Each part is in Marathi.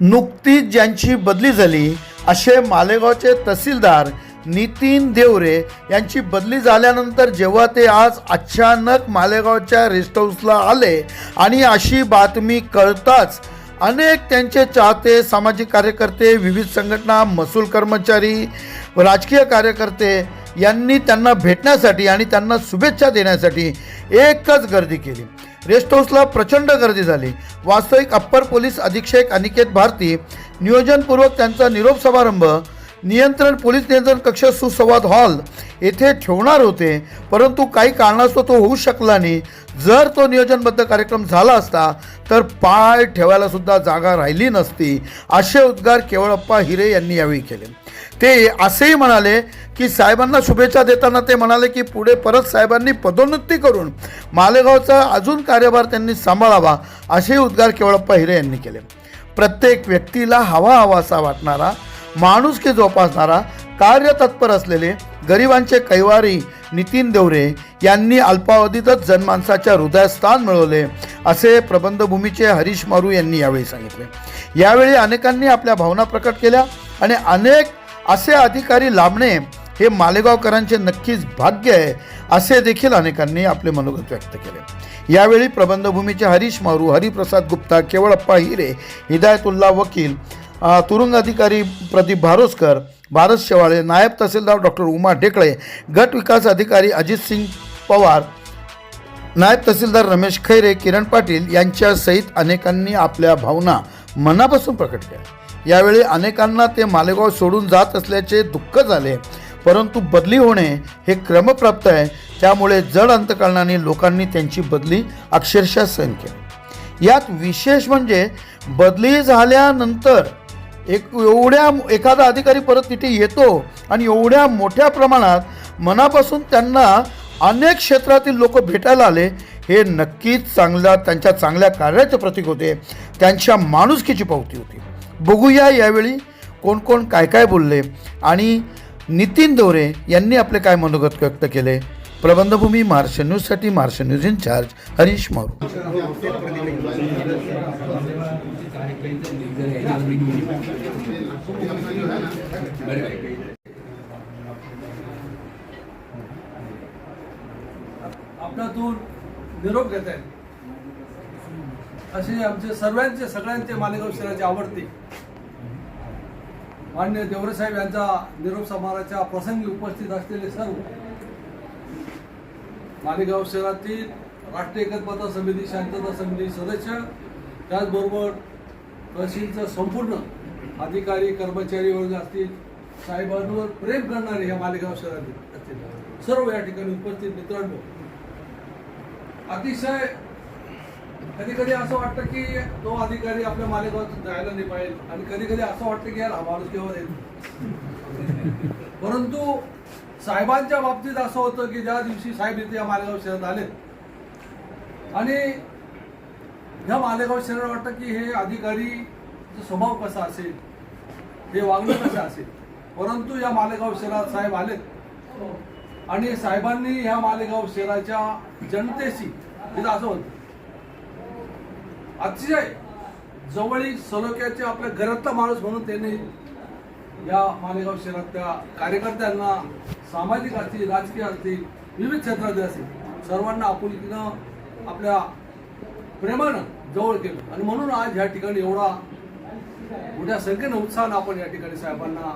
नुकतीच ज्यांची बदली झाली असे मालेगावचे तहसीलदार नितीन देवरे यांची बदली झाल्यानंतर जेव्हा ते आज अचानक मालेगावच्या रेस्ट हाऊसला आले आणि अशी बातमी कळताच अनेक त्यांचे चाहते सामाजिक कार्यकर्ते विविध संघटना महसूल कर्मचारी राजकीय कार्यकर्ते यांनी त्यांना भेटण्यासाठी आणि त्यांना शुभेच्छा देण्यासाठी एकच गर्दी केली. रेस्ट हाऊसला प्रचंड गर्दी झाली. वास्तविक अप्पर पोलीस अधीक्षक अनिकेत भारती नियोजनपूर्वक त्यांचा निरोप समारंभ नियंत्रण पोलीस नियंत्रण कक्ष सुसंवाद हॉल येथे ठेवणार होते. परंतु काही कारणास्तव तो होऊ शकला नाही. जर तो नियोजनबद्ध कार्यक्रम झाला असता तर पाय ठेवायला सुद्धा जागा राहिली नसती. असे उद्गार केवळप्पा हिरे यांनी यावेळी केले. ते असेही म्हणाले की साहेबांना शुभेच्छा देताना ते म्हणाले की पुढे परत साहेबांनी पदोन्नती करून मालेगावचा अजून कार्यभार त्यांनी सांभाळावा असेही उद्गार केवळप्पा हिरे यांनी केले. प्रत्येक व्यक्तीला हवा हवासा वाटणारा माणुसकी जोपासणारा कार्यतत्पर असलेले गरिबांचे कैवारी नितीन देवरे यांनी अल्पावधीतच जनमानसाच्या हृदयस्थान मिळवले असे प्रबंधभूमीचे हरीश मारू यांनी यावेळी सांगितले. यावेळी अनेकांनी आपल्या भावना प्रकट केल्या आणि अनेक असे अधिकारी लाभणे हे मालेगावकरांचे नक्कीच भाग्य आहे असे देखील अनेकांनी आपले मनोगत व्यक्त केले. यावेळी प्रबंधभूमीचे हरीश मारू हरिप्रसाद गुप्ता केवळप्पा हिरे हिदायतुल्ला वकील तुरुंग अधिकारी प्रदीप भारोसकर भारत शेवाळे नायब तहसीलदार डॉक्टर उमा ढेकळे गट विकास अधिकारी अजित सिंग पवार नायब तहसीलदार रमेश खैरे किरण पाटील यांच्यासहित अनेकांनी आपल्या भावना मनापासून प्रकट केल्या. यावेळी अनेकांना ते मालेगाव सोडून जात असल्याचे दुःख झाले. परंतु बदली होणे हे क्रमप्राप्त आहे. त्यामुळे जड अंतकरणाने लोकांनी त्यांची बदली अक्षरशः सहन केली. यात विशेष म्हणजे बदली झाल्यानंतर एक एवढ्या एखादा अधिकारी परत तिथे येतो आणि एवढ्या मोठ्या प्रमाणात मनापासून त्यांना अनेक क्षेत्रातील लोक भेटायला आले हे नक्कीच चांगल्या त्यांच्या चांगल्या कार्याचे प्रतीक होते. त्यांच्या माणुसकीची पावती होती. बघूया यावेळी कोण कोण काय काय बोलले. आणि नितीन दोरे यांनी आपले काय मनोगत व्यक्त केले. प्रबंधभूमी महाराष्ट्र न्यूजसाठी Maharashtra news in charge Harish Maru. तो निरोप घेत आहे असे आमचे सर्वांचे सगळ्यांचे मालेगाव शहराचे आवडते. मान्य देवरेसाहेब यांचा निरोप समाराच्या प्रसंगी उपस्थित असलेले सर्व मालेगाव शहरातील राष्ट्रीय एकत्मता समिती शांतता समिती सदस्य त्याचबरोबर तहसीलचं संपूर्ण अधिकारी कर्मचारी वर्ग असतील साहेबांवर प्रेम करणारे या मालेगाव शहरातील असतील. सर्व या ठिकाणी उपस्थित मित्रांनो. अतिशय कधी कधी असं वाटतं की तो अधिकारी आपल्या मालेगावात जायला नाही पाहिजे. आणि कधी कधी असं वाटतं की यार हा माणूस केव्हा येईल परंतु साहेबांच्या बाबतीत असं होतं की ज्या दिवशी साहेब इथे या मालेगाव शहरात आले. आणि ह्या मालेगाव शहरात वाटतं की हे अधिकारी स्वभाव कसा असेल? हे वागणं कसं असेल? परंतु या मालेगाव शहरात साहेब आलेत आणि साहेबांनी ह्या मालेगाव शहराच्या जनतेशी तिथं असं होतं. अतिशय जवळील सलोख्याचे आपल्या घरातला माणूस म्हणून त्यांनी या मालेगाव शहरातल्या कार्यकर्त्यांना सामाजिक असतील राजकीय असतील विविध क्षेत्रातील असतील सर्वांना आपुलकीनं आपल्या प्रेमानं जवळ केलं. आणि म्हणून आज ह्या ठिकाणी एवढा मोठ्या संख्येनं उत्साहानं आपण या ठिकाणी साहेबांना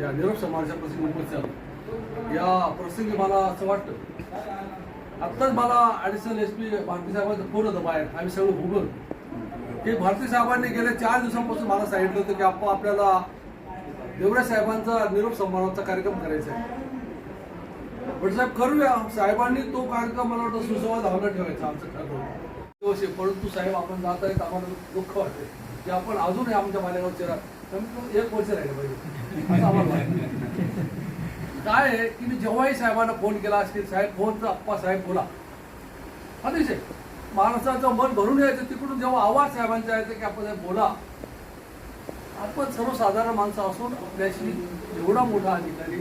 या निरोप समाजाच्या प्रसंगी उपस्थित या प्रसंगी मला असं वाटतं आत्ताच मला ॲडिशनल एस पी भारती साहेबांचं फोन होतं बाहेर. आम्ही सगळं उभं ते भारती साहेबांनी गेल्या चार दिवसांपासून मला सांगितलं होतं की आपण आपल्याला देवऱ्या साहेबांचा निरोप समारोहाचा कार्यक्रम करायचा आहे. पण साहेब करूया. साहेबांनी तो कार्यक्रम मला वाटतं सुसंवाद हवला ठेवायचा आमचं कार्यक्रम परंतु साहेब आपण जात आहेत आम्हाला दुःख वाटते की आपण अजूनही आमच्या मालेगाव चेहरा कमीत कमी एक वर्ष राहिले पाहिजे. असं आम्हाला वाटतं. काय आहे? की मी जेव्हाही साहेबांना फोन केला असतील साहेब फोनचा अप्पा साहेब बोला. अतिशय. माणसाचं मन भरून यायचं तिकडून जेव्हा आवाज साहेबांचा यायचा की आपण बोला. आपण सर्वसाधारण माणसं असून आपल्याशी एवढा मोठा अधिकारी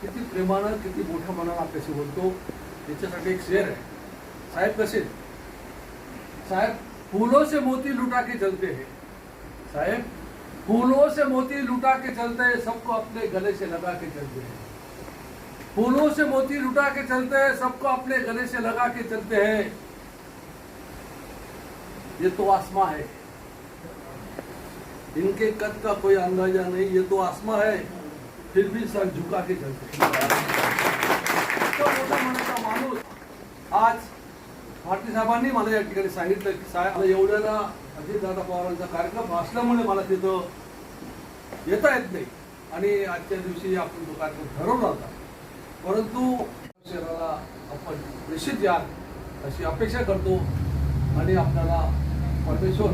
किती प्रेमानं किती मोठ्या मनानं आपल्याशी बोलतो याच्यासाठी एक शेअर आहे. साहेब कसे? साहेब फुलों से मोती लुटा के चलते हैं. साहेब फूलों से मोती लुटा के चलते हैं सबको अपने गले से लगा के चलते हैं. फूलों से मोती लुटा के चलते हैं सबको अपने गले से लगा के चलते हैं। ये तो आसमा है। इनके कद का कोई अंदाजा नहीं ये तो आसमा है। फिर भी सर झुका के चलते हैं। मोठा माणूस आज भारती साहेबांनी मला या ठिकाणी सांगितलं की साहेब मला एवढ्याला अजितदादा पवारांचा कार्यक्रम असल्यामुळे मला तिथं येता येत नाही. आणि आजच्या दिवशी आपण तो कार्यक्रम ठरवला होता. परंतु शहराला आपण निश्चित या अशी अपेक्षा करतो आणि आपल्याला परमेश्वर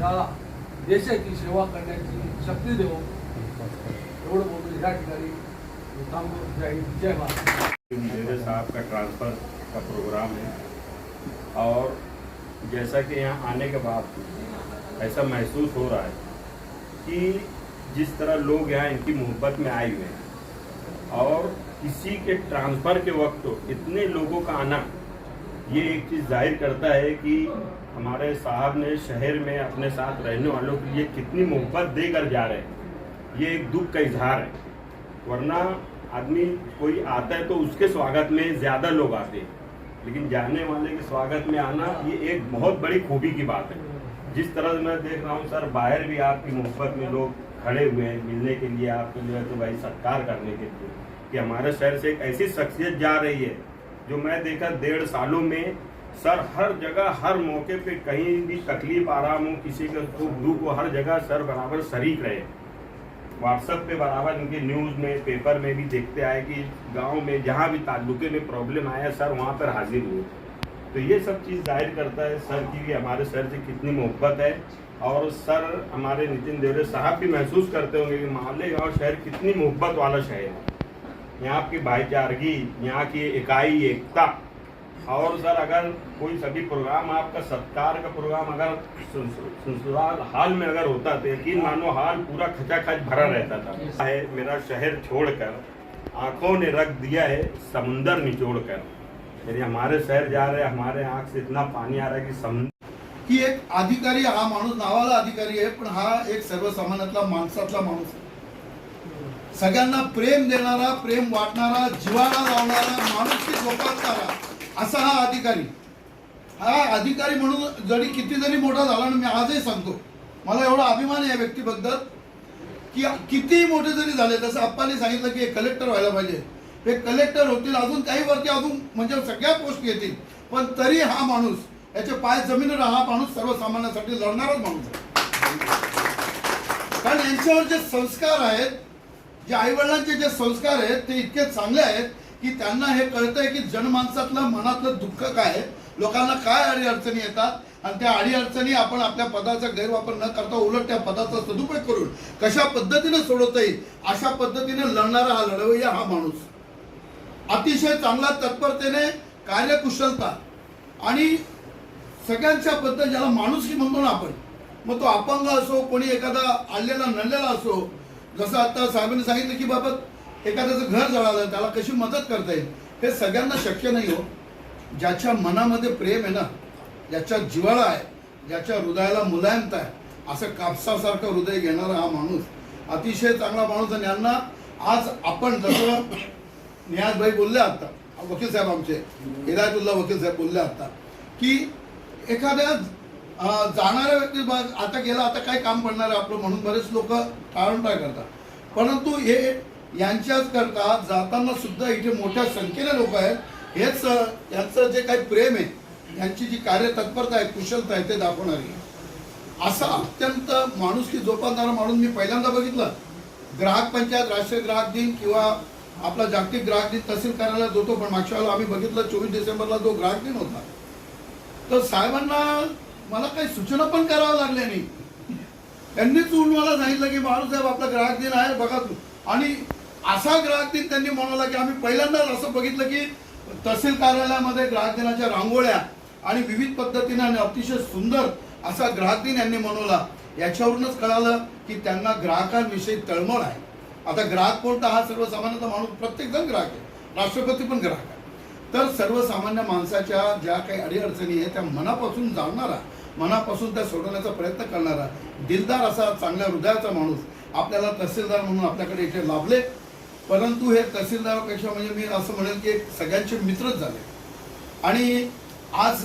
या देशाची सेवा करण्याची शक्ती देऊ एवढं बोलून या ठिकाणी थांबतो जय हिंद. जय महाराष्ट्र मेरे साहब का ट्रांसफ़र का प्रोग्राम है। और जैसा कि यहाँ आने के बाद ऐसा महसूस हो रहा है कि जिस तरह लोग यहाँ इनकी मोहब्बत में आए हुए हैं और किसी के ट्रांसफ़र के वक्त इतने लोगों का आना, ये एक चीज़ ज़ाहिर करता है कि हमारे साहब ने शहर में अपने साथ रहने वालों के लिए कितनी मोहब्बत देकर जा रहे हैं। ये एक दुख का इजहार है। वरना आदमी कोई आता है तो उसके स्वागत में ज़्यादा लोग आते हैं। लेकिन जाने वाले के स्वागत में आना, ये एक बहुत बड़ी खूबी की बात है। जिस तरह मैं देख रहा हूँ, सर, बाहर भी आपकी मोहब्बत में लोग खड़े हुए हैं मिलने के लिए आपको जो है तो भाई सत्कार करने के लिए कि हमारे शहर से एक ऐसी शख्सियत जा रही है जो मैं देखा डेढ़ सालों में सर हर जगह, हर मौके पे कहीं भी तकलीफ़ आराम हो, किसी के सुख दुख हो हर जगह सर बराबर शरीक रहे। व्हाट्सएप पे बराबर इनके न्यूज़ में पेपर में भी देखते आए कि गाँव में जहाँ भी ताल्लुके में प्रॉब्लम आया, सर वहाँ पर हाजिर हुए। तो ये सब चीज़ ज़ाहिर करता है सर की हमारे सर से कितनी मोहब्बत है और सर हमारे नितिन देवरे साहब भी महसूस करते होंगे कि मालेगांव शहर कितनी मोहब्बत वाला शहर है। यहाँ की भाईचारगी, यहाँ की इकाई एकता। और सर अगर कोई सभी प्रोग्राम, आपका सत्कार का प्रोग्राम अगर ससुराल हाल में अगर होता तो यकीन मानो हाल पूरा खचाखच भरा रहता था। है, मेरा शहर छोड़कर आँखों ने रख दिया है, समुंदर निचोड़ कर यानी हमारे शहर जा रहे हमारे आंख से इतना पानी आ रहा है कि समुद्र की एक अधिकारी हा माणूस नावाला अधिकारी आहे पण हा एक सर्वसामान्यातला माणसातला माणूस आहे. सगळ्यांना प्रेम देणारा प्रेम वाटणारा जीवाला लावणारा माणूस जोपासणारा असा हा अधिकारी. हा अधिकारी म्हणून जरी किती जरी मोठा झाला ना मी आजही सांगतो मला एवढा अभिमान आहे या व्यक्तीबद्दल की कितीही मोठे जरी झाले तसं आप्पाने सांगितलं की कलेक्टर व्हायला पाहिजे. हे कलेक्टर होतील अजून काही वरती अजून म्हणजे सगळ्या पोस्ट येतील. पण तरी हा माणूस याचे पाय जमिनीवर हा माणूस सर्वसामान्यांसाठी लढणाराच माणूस कारण यांच्यावर जे संस्कार आहेत जे आईवडिलांचे जे संस्कार आहेत ते इतके चांगले आहेत की त्यांना हे कळतंय की जनमानसातलं मनातलं दुःख काय आहे? लोकांना काय अडी अडचणी येतात? आणि त्या अडी अडचणी आपण आपल्या पदाचा गैरवापर न करता उलट त्या पदाचा सदुपयोग करून कशा पद्धतीने सोडवता येईल अशा पद्धतीने लढणारा हा लढवय्या हा माणूस. अतिशय चांगला तत्परतेने कार्यकुशलता आणि सगळ्यांच्या बद्दल ज्याला माणुसकी म्हणतो ना आपण मग तो अपंग असो कोणी एखादा आलेला नडलेला असो जसं आता साहेबांनी सांगितलं की बाबा एखाद्याचं घर जळालं त्याला कशी मदत करता येईल हे सगळ्यांना शक्य नाही हो. ज्याच्या मनामध्ये प्रेम आहे ना ज्याच्या जिव्हाळा आहे ज्याच्या हृदयाला मुलायमता आहे असं कापसासारखं हृदय घेणारा हा माणूस अतिशय चांगला माणूस आणि यांना आज आपण जसं नियाजभाई बोलले आता वकील साहेब आमचे हिदायतुल्ला वकील साहेब बोलले आता की एखाद्या जाणाऱ्या व्यक्ती आता गेला आता काय काम पडणार आहे आपलं म्हणून बरेच लोक टाळमटाळ करतात. परंतु हे यांच्याच करता जाताना सुद्धा इथे मोठ्या संख्येने लोक आहेत. हेच यांचं जे काही प्रेम आहे यांची जी कार्यतत्परता आहे कुशलता आहे ते दाखवणारी असा अत्यंत माणुसकी जोपासणारा माणूस मी पहिल्यांदा बघितलं. ग्राहक पंचायत राष्ट्रीय ग्राहक दिन किंवा आपला जागतिक ग्राहक दिन तहसील कार्यालयात होतो पण मागच्या वेळेला आम्ही बघितलं चोवीस डिसेंबरला जो ग्राहक दिन होता. तर साहेबांना मला काही सूचना पण कराव्या लागल्या नाही. त्यांनीच चून मला सांगितलं की बाळूसाहेब आपला ग्राहक दिन आहे बघा तू. आणि असा ग्राहक दिन त्यांनी म्हणाला की आम्ही पहिल्यांदाच असं बघितलं की तहसील कार्यालयामध्ये ग्राहक दिनाच्या रांगोळ्या आणि विविध पद्धतीने आणि अतिशय सुंदर असा ग्राहक दिन यांनी मनवला. याच्यावरूनच कळालं की त्यांना ग्राहकांविषयी तळमळ आहे. आता ग्राहक कोणता? हा सर्वसामान्यचा माणूस प्रत्येक जण ग्राहक आहे. राष्ट्रपती पण ग्राहक आहे. तर सर्वसामान्य माणसाच्या ज्या काही अडीअडचणी आहेत त्या मनापासून जाणणारा मनापासून त्या सोडवण्याचा प्रयत्न करणारा दिलदार असा चांगल्या हृदयाचा माणूस आपल्याला तहसीलदार म्हणून आपल्याकडे इथे लाभले. परंतु हे तहसीलदारापेक्षा म्हणजे मी असं म्हणेल की सगळ्यांचे मित्रच झाले. आणि आज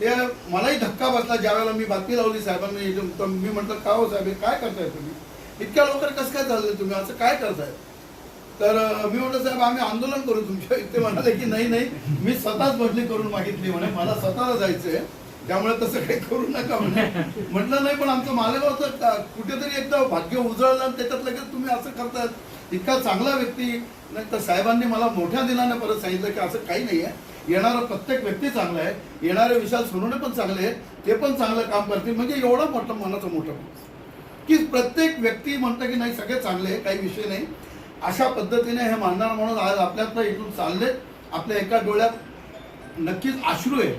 ते मलाही धक्का बसला. ज्यावेळेला मी बातमी लावली साहेबांनी तर मी म्हटलं का हो साहेब? काय करताय तुम्ही? इतक्या लवकर कसं काय चाललंय तुम्ही? असं काय करताय? तर मी म्हटलं साहेब आम्ही आंदोलन करू तुमच्या ते म्हणाले की नाही नाही मी स्वतःच बदली करून मागितली. म्हणे मला स्वतःला जायचंय त्यामुळे तसं काही करू नका. म्हणे. म्हटलं नाही पण आमचं मालेगावचं कुठेतरी एकदा भाग्य उजळलं आणि त्याच्यात लगेच तुम्ही असं करतायत इतका चांगला व्यक्ती. नाही तर साहेबांनी मला मोठ्या दिनाने परत सांगितलं की असं काही नाही आहे येणारा प्रत्येक व्यक्ती चांगला आहे. येणारे विशाल सोनुने पण चांगले आहेत. ते पण चांगलं काम करतील. म्हणजे एवढं मोठं मनाचं मोठं की प्रत्येक व्यक्ती म्हणतं की नाही सगळे चांगले आहे काही विषय नाही. अशा पद्धतीने हे मानणार म्हणून आज आपल्यातलं इथून चालले आपल्या एका डोळ्यात नक्कीच अश्रू आहे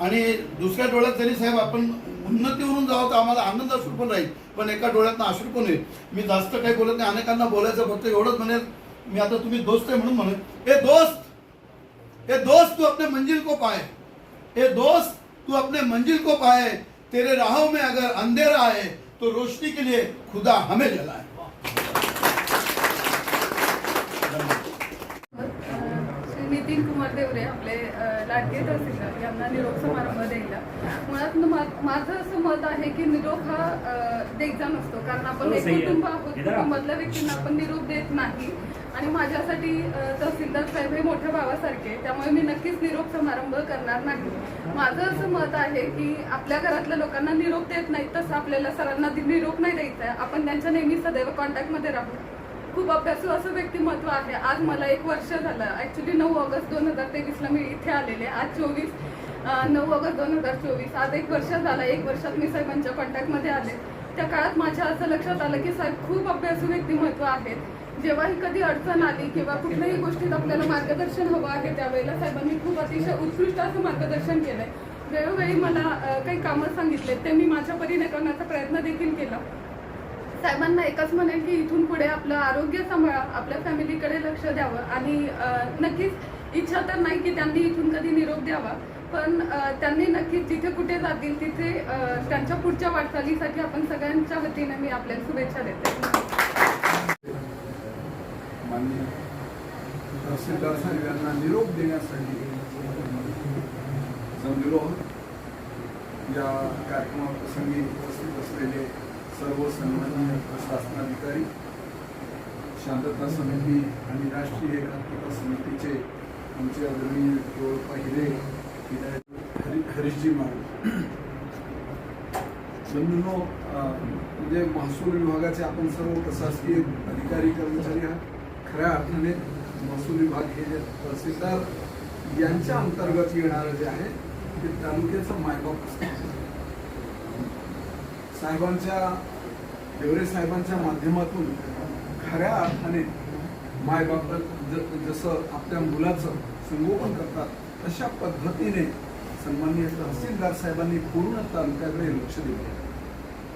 आणि दुसऱ्या डोळ्यात जरी साहेब आपण उन्नतीवरून जावं तर आम्हाला आनंद अश्रू पण राहील. पण एका डोळ्यातनं अश्रू पण येईल मी जास्त काही बोलत नाही. अनेकांना बोलायचं फक्त एवढंच म्हणेल. मी आता तुम्ही दोस्त आहे म्हणून म्हणेल. ए दोस्त! ए दोस्त तू अपने मंजिल को पाए ए दोस्त तू अपने मंजिल को पाए तेरे राहों में अगर अंधेरा आहे तो रोशनी के लिए खुदा हमें जलाए श्री नितीन कुमार देवरे आपले लाडके तहसीलदार यांना निरोप समारंभ द्यायला. मुळात माझं असं मत आहे की निरोप हा द्यायचा नसतो. कारण आपण एक कुटुंब आहोत कुटुंबातल्या व्यक्तींना आपण निरोप देत नाही. आणि माझ्यासाठी तहसीलदार साहेब हे मोठ्या भावासारखे. त्यामुळे मी नक्कीच निरोप समारंभ करणार नाही. माझं असं मत आहे की आपल्या घरातल्या लोकांना निरोप देत नाही तसं आपल्याला सरांना निरोप नाही द्यायचा आपण त्यांच्या नेहमी सदैव कॉन्टॅक्टमध्ये राहू. खूप अभ्यासू असं व्यक्तिमत्व आहे. आज मला एक वर्ष झालं. ॲक्च्युली नऊ ऑगस्ट दोन हजार तेवीसला मी इथे आलेले. आज चोवीस नऊ ऑगस्ट दोन हजार चोवीस. आज एक वर्ष झाला. एक वर्षात मी साहेबांच्या कॉन्टॅक्टमध्ये आले. त्या काळात माझ्या असं लक्षात आलं की साहेब खूप अभ्यासू व्यक्तिमत्व आहेत. जेव्हाही कधी अडचण आली किंवा कुठल्याही गोष्टीत आपल्याला मार्गदर्शन हवं आहे त्यावेळेला साहेबांनी खूप अतिशय उत्कृष्ट असं मार्गदर्शन केलंय. वेळोवेळी मला काही कामं सांगितले ते मी माझ्या परीने करण्याचा प्रयत्न देखील केला. साहेबांना एकच म्हणेल की इथून पुढे आपलं आरोग्य सांभाळा आपल्या फॅमिलीकडे लक्ष द्यावं आणि नक्कीच इच्छा तर नाही की त्यांनी इथून कधी निरोप द्यावा पण त्यांनी नक्कीच जिथे कुठे जातील तिथे त्यांच्या पुढच्या वाटचालीसाठी आपण सगळ्यांच्या वतीने मी आपल्याला शुभेच्छा देते. तहसीलदार निरोप देण्यासाठी जमलेलो आहोत या कार्यक्रमाप्रसंगी उपस्थित असलेले सर्व सन्माननीय प्रशासनाधिकारी शांतता समिती आणि राष्ट्रीय एकात्मता समितीचे आमचे आदरणीय केवळ हिरे विधायक हरि हरीशजी मारू म्हणजे महसूल विभागाचे आपण सर्व प्रशासकीय अधिकारी कर्मचारी हा खऱ्या अर्थाने महसूल विभाग हे जे तहसीलदार यांच्या अंतर्गत येणारं जे आहे ते तालुक्याचं मायबाप असतं. साहेबांच्या देवरे साहेबांच्या माध्यमातून खऱ्या अर्थाने मायबाबत ज- जसं आपल्या मुलाचं संगोपन करतात तशा पद्धतीने सन्माननीय तहसीलदार साहेबांनी पूर्ण तालुक्याकडे लक्ष दिलं.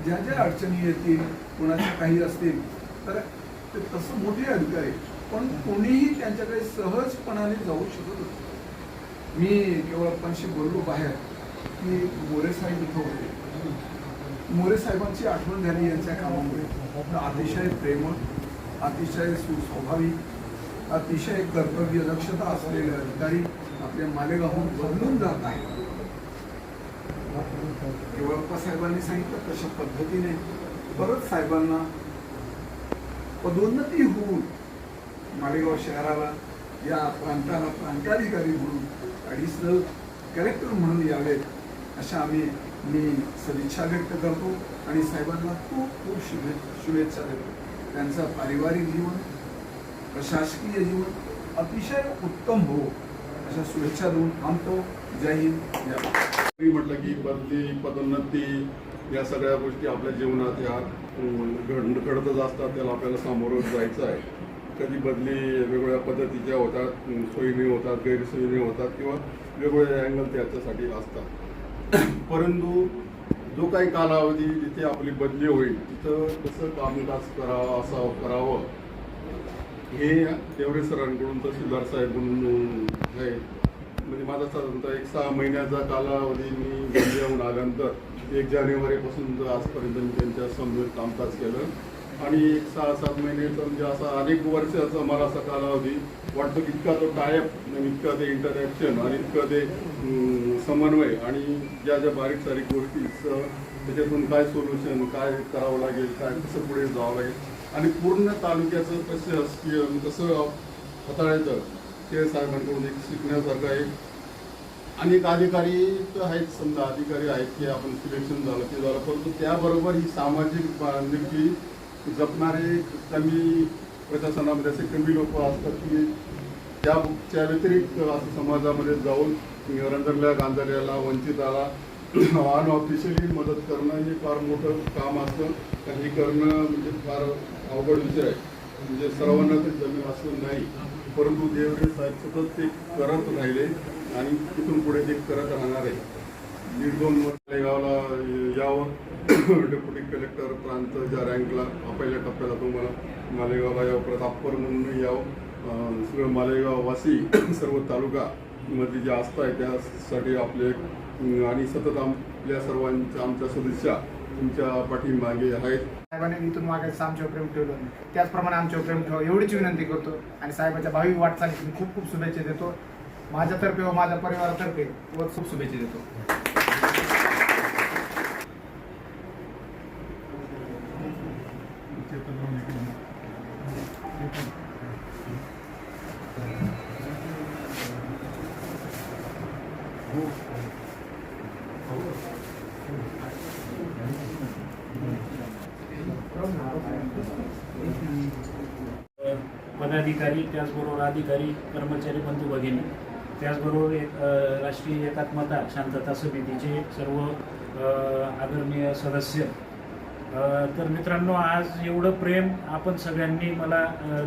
ज्या ज्या अडचणी येतील कोणाच्या काही असतील तर ते तसं मोठे अधिकारी पण कोणीही त्यांच्याकडे सहजपणाने जाऊ शकत होते. मी केवळप्पांशी बोललो बाहेर की बोरे साहेब इथं होते. मोरे साहेबांची आठवण झाली यांच्या कामामुळे. अतिशय प्रेमळ अतिशय सुस्वाभाविक अतिशय कर्तव्य दक्षता असलेले अधिकारी आपल्या मालेगावहून बदलून जात आहेत. केवळप्पा साहेबांनी सांगितलं तशा पद्धतीने परत साहेबांना पदोन्नती होऊन मालेगाव शहराला या प्रांताला प्रांताधिकारी म्हणून ॲडिशनल कलेक्टर म्हणून यावेत अशा आम्ही मी सदिच्छा व्यक्त करतो आणि साहेबांना खूप खूप शुभे शुभेच्छा देतो. त्यांचं पारिवारिक जीवन प्रशासकीय जीवन अतिशय उत्तम हो. अशा शुभेच्छा देऊन थांबतो. जय हिंद. जय म्हटलं की बदली पदोन्नती या सगळ्या गोष्टी आपल्या जीवनात या घड घडतच असतात त्याला आपल्याला सामोरं जायचं आहे. कधी बदली वेगवेगळ्या पद्धतीच्या होतात अं, सोयीने होतात गैरसोयीने होतात किंवा वेगवेगळे अँगल त्याच्यासाठी असतात. परंतु जो काही कालावधी जिथे आपली बदली होईल तिथं कसं कामकाज करावं असावं करावं हे देवरे सरांकडून तहसीलदार साहेब म्हणून आहे. म्हणजे माझा साधारणतः एक सहा महिन्याचा कालावधी मी बदली येऊन आल्यानंतर एक जानेवारीपासून तर आजपर्यंत मी त्यांच्यासमोर कामकाज केलं. आणि एक सहा सात महिन्याचा म्हणजे असा अनेक वर्षाचा मला असा कालावधी वाटतो की इतका तो टायप इतका ते इंटरॅक्शन आणि इतकं ते समन्वय आणि ज्या ज्या बारीक सारीक गोष्टी त्याच्यातून काय सोल्युशन काय करावं लागेल काय कसं पुढे जावं लागेल? आणि पूर्ण तालुक्याचं कसं असं कसं हाताळायचं ते साहेबांकडून एक शिकण्यासारखं आहे. अनेक अधिकारी तर आहेत समजा अधिकारी आहेत की आपण सिलेक्शन झालं ते झालं परंतु त्याबरोबर ही सामाजिक बांधिलकी जपणारे कमी प्रशासनामध्ये असे कमी लोक असतात की त्या त्या व्यतिरिक्त असं समाजामध्ये जाऊन रंजकल्या गांजाऱ्याला वंचिताला अनऑफिशियली मदत करणं हे फार मोठं काम असतं. आणि हे करणं म्हणजे फार अवघड विषय आहे. म्हणजे सर्वांना ते जमीन असं नाही. परंतु देवरे साहेब सतत ते करत राहिले आणि तिथून पुढे ते करत राहणार आहे दीड दोन वर्ष गावाला यावं. डेप्युटी कलेक्टर प्रांत ज्या रँकला पहिल्या टप्प्याला तुम्हाला मालेगावला यावं. प्रतापपर म्हणून यावं. सगळं मालेगाव वासी सर्व तालुका मधली ज्या आस्था आहे त्यासाठी आपले आणि सतत आपल्या सर्वांच्या आमच्या सदस्या तुमच्या पाठीमागे आहेत. साहेबांनी इथून मागायचं आमच्यावर प्रेम ठेवलं. त्याचप्रमाणे आमच्यावर प्रेम ठेवा एवढीच विनंती करतो. आणि साहेबाच्या भावी वाटचालीस मी खूप खूप शुभेच्छा देतो. माझ्यातर्फे व माझ्या परिवारातर्फे व खूप शुभेच्छा देतो. पदाधिकारी त्याचबरोबर अधिकारी कर्मचारी बंधू भगिनी त्याचबरोबर एक राष्ट्रीय एकात्मता शांतता समितीचे सर्व आदरणीय सदस्य. तर मित्रांनो आज एवढं प्रेम आपण सगळ्यांनी मला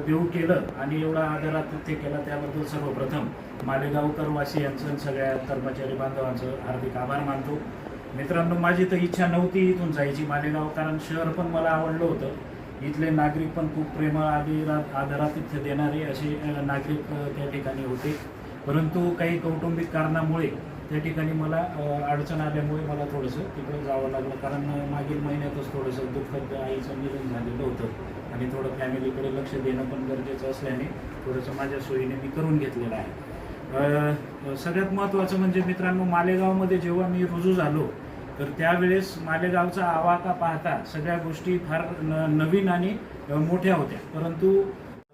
देऊ केलं आणि एवढा आदरातिथ्य केला त्याबद्दल सर्वप्रथम मालेगावकर वासियांचं सगळ्या कर्मचारी बांधवांचं हार्दिक आभार मानतो. मित्रांनो माझी तर इच्छा नव्हती इथून जायची. मालेगाव कारण शहर पण मला आवडलं होतं. इथले नागरिक पण खूप प्रेमळ आदरा आदरातिथ्य देणारे असे नागरिक त्या ठिकाणी होते. परंतु काही कौटुंबिक कारणामुळे त्या ठिकाणी मला अडचण आल्यामुळे मला थोडंसं तिकडे जावं लागलं. कारण मागील महिन्यातच थोडंसं दुःखद आईचं निधन झालेलं होतं. आणि थोडं फॅमिलीकडे लक्ष देणं पण गरजेचं असल्याने थोडंसं माझ्या सोयीने मी करून घेतलेलं आहे. सगळ्यात महत्त्वाचं म्हणजे मित्रांनो मालेगावमध्ये जेव्हा मी रुजू झालो तर त्यावेळेस मालेगावचा आवाका पाहता सगळ्या गोष्टी फार न नवीन आणि मोठ्या होत्या. परंतु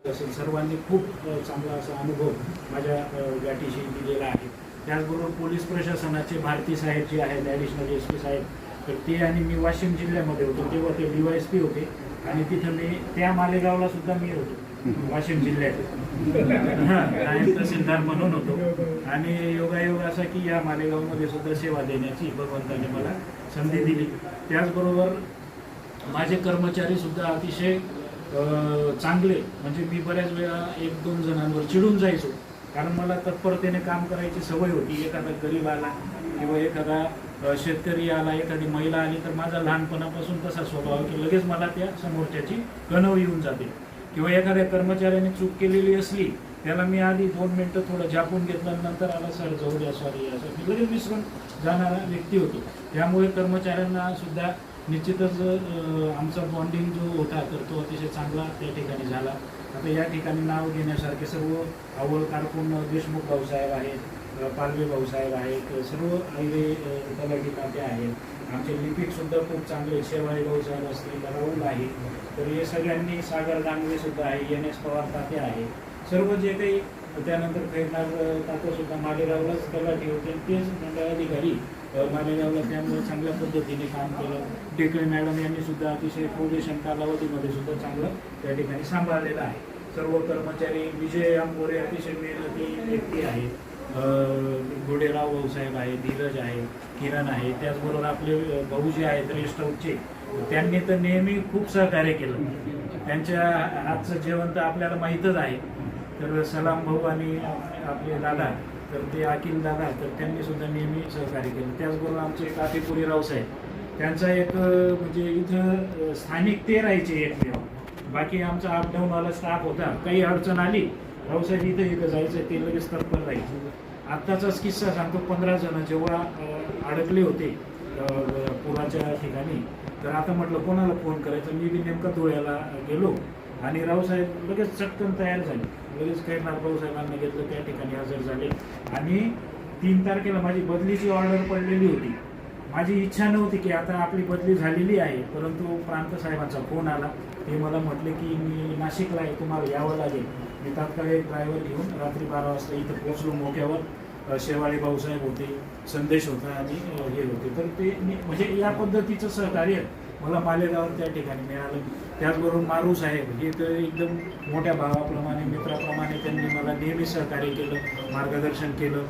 असेल सर्वांनी खूप चांगला असा अनुभव माझ्या गाठीशी दिलेला आहे. त्याचबरोबर पोलीस प्रशासनाचे भारती साहेब जे आहेत ॲडिशनल एस पी साहेब तर ते आणि मी वाशिम जिल्ह्यामध्ये होतो. तेव्हा ते डी वाय एस पी होते आणि तिथं मी त्या मालेगावला सुद्धा मी होतो. वाशिम जिल्ह्यात. हां नायब तहसीलदार म्हणून होतो. आणि योगायोग असा की या मालेगावमध्ये सुद्धा सेवा देण्याची भगवंताने मला संधी दिली. त्याचबरोबर माझे कर्मचारी सुद्धा अतिशय चांगले म्हणजे मी बऱ्याच वेळा एक दोन जणांवर चिडून जायचो. कारण मला तत्परतेने काम करायची सवय होती. एखादा गरीब आला किंवा एखादा शेतकरी आला एखादी महिला आली तर माझा लहानपणापासून तसा स्वभाव की लगेच मला त्या समोरच्याची कणव येऊन जाते. किंवा एखाद्या कर्मचाऱ्याने चूक केलेली असली त्याला मी आधी दोन मिनटं थोडं झापून घेतलं नंतर आला सर जाऊ द्या सॉरी असं मी लगेच विसरून जाणारा व्यक्ती होतो. त्यामुळे कर्मचाऱ्यांना सुद्धा निश्चितच आमचा बॉन्डिंग जो होता तर तो अतिशय चांगला त्या ठिकाणी झाला. आता या ठिकाणी नाव घेण्यासारखे सर्व आवळ कारकून देशमुख भाऊसाहेब आहेत. पालवे भाऊसाहेब आहेत सर्व आईले तलाठी ताते आहेत. आमचे लिपिकसुद्धा खूप चांगले शेवाळे भाऊसाहेब असतील राहुल आहे तर हे सगळ्यांनी सागर दांगवेसुद्धा आहे एन एस पवार ताते आहे सर्व जे काही त्यानंतर फेरणार ताते मालेगावलाच तलाठी होते तेच मंडळ घरी मालेगावला त्यामुळे चांगल्या पद्धतीने काम केलं. टेकळे मॅडम यांनी सुद्धा अतिशय फाउंडेशन कालावधीमध्ये सुद्धा चांगलं त्या ठिकाणी सांभाळलेलं आहे. सर्व कर्मचारी विजय आंबोरे अतिशय मेहनती व्यक्ती आहेत. गोडेराव भाऊसाहेब आहे धीरज आहे किरण आहे त्याचबरोबर आपले भाऊ जे आहेत रेस्ट त्यांनी तर नेहमी खूप सहकार्य केलं. त्यांच्या आजचं जेवण तर आपल्याला माहीतच आहे. तर सलाम भाऊ आणि आपले दादा तर ते अकिल दादा तर त्यांनी सुद्धा नेहमी सहकार्य केलं. त्याचबरोबर आमचे काफीपुरी रावसाहेब त्यांचा एक म्हणजे इथं स्थानिक ते राहायचे एकमेव बाकी आमचा अपडाऊनवाला स्टाफ होता. काही अडचण आली रावसाहेब इथं इथं जायचं ते लगेच तत्पर राहायचे आत्ताचाच किस्सा सांगतो पंधरा जण जेव्हा अडकले होते पुराच्या ठिकाणी तर आता म्हटलं कोणाला फोन करायचं? मी बी नेमका धुळ्याला गेलो आणि रावसाहेब लगेच चटकन तयार झाले. लगेच काही भाऊसाहेबांना घेतलं त्या ठिकाणी हजर झाले. आणि तीन तारखेला माझी बदलीची ऑर्डर पडलेली होती. माझी इच्छा नव्हती की आता आपली बदली झालेली आहे परंतु प्रांत साहेबांचा फोन आला. ते मला म्हटले की मी नाशिकला आहे तुम्हाला यावं लागेल. मी तात्काळ एक ड्रायव्हर घेऊन रात्री बारा वाजता इथं पोहोचलो मोक्यावर शेवाळी शेवाळे भाऊसाहेब होते संदेश होता आणि हे होते. तर ते मी म्हणजे या पद्धतीचं सहकार्य मला मालेगावर त्या ठिकाणी मिळालं. त्याचबरोबर मारू साहेब हे तर एकदम मोठ्या भावाप्रमाणे मित्राप्रमाणे त्यांनी मला नेहमी सहकार्य केलं मार्गदर्शन केलं.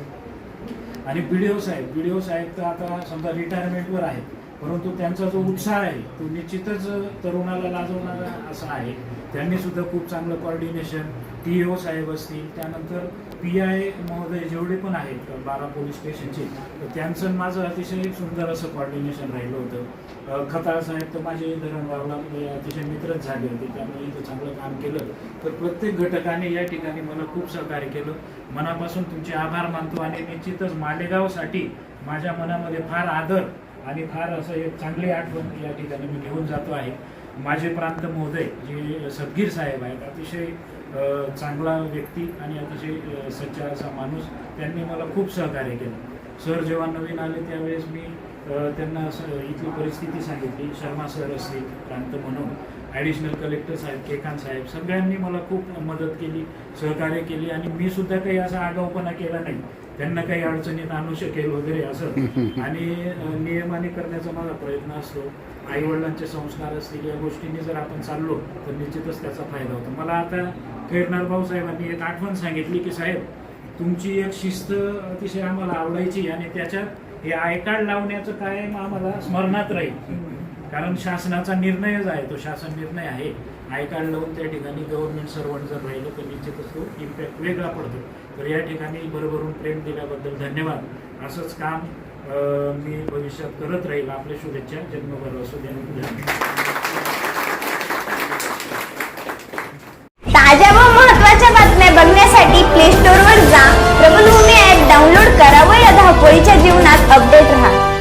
आणि बी साहेब बी डी ओ साहेब तर आता समजा रिटायरमेंटवर आहेत परंतु त्यांचा जो उत्साह आहे तो निश्चितच तरुणाला लाजवणारा असा आहे. त्यांनी सुद्धा खूप चांगलं कॉर्डिनेशन टी ओ साहेब असतील त्यानंतर पी आय महोदय जेवढे पण आहेत बारा पोलीस स्टेशनचे तर त्यांचं माझं अतिशय सुंदर असं कॉर्डिनेशन राहिलं होतं. खताळ साहेब तर माझे धरणगावला म्हणजे अतिशय मित्रच झाले होते त्यामुळे इथं चांगलं काम केलं. तर प्रत्येक घटकाने या ठिकाणी मला खूप सहकार्य केलं. मनापासून तुमचे आभार मानतो आणि निश्चितच मालेगावसाठी माझ्या मनामध्ये फार आदर आणि फार असं एक चांगली आठवण या ठिकाणी मी घेऊन जातो आहे. माझे प्रांत महोदय जे सदगीर साहेब आहेत अतिशय चांगला व्यक्ती आणि अतिशय सच्चा असा माणूस त्यांनी मला खूप सहकार्य केलं. सर जेव्हा नवीन आले त्यावेळेस मी त्यांना इथली परिस्थिती सांगितली शर्मा सर असतील प्रांत म्हणून ॲडिशनल कलेक्टर साहेब केकांत साहेब सगळ्यांनी मला खूप मदत केली सहकार्य केली आणि मी सुद्धा काही असा आगाऊपणा केला नाही. त्यांना काही अडचणीत आणू शकेल वगैरे असं. आणि नियमाने करण्याचा माझा प्रयत्न असतो. आई वडिलांचे संस्कार असतील या गोष्टींनी जर आपण चाललो तर निश्चितच त्याचा फायदा होतो. मला आता फेरणार भाऊ साहेबांनी एक आठवण सांगितली की साहेब तुमची एक शिस्त अतिशय आम्हाला आवडायची आणि त्याच्यात हे आय कार्ड लावण्याचं काय आम्हाला स्मरणात राहील. कारण शासनाचा निर्णयच आहे तो शासन निर्णय आहे. आय कार्ड लावून त्या ठिकाणी गव्हर्नमेंट सर्वंट जर राहिलं तर निश्चितच तो इम्पॅक्ट वेगळा पडतो. तर या ठिकाणी भरभरून प्रेम दिल्याबद्दल धन्यवाद. असंच काम मी भविष्यात करत राहील आपल्या शुभेच्छा. जन्मभर असू द्या ताज्या व महत्त्वाच्या बातम्या बघण्यासाठी प्ले स्टोर वर जा. प्रबलभूमी ऍप डाउनलोड करा व या धावपळीच्या जीवनात अपडेट राहा.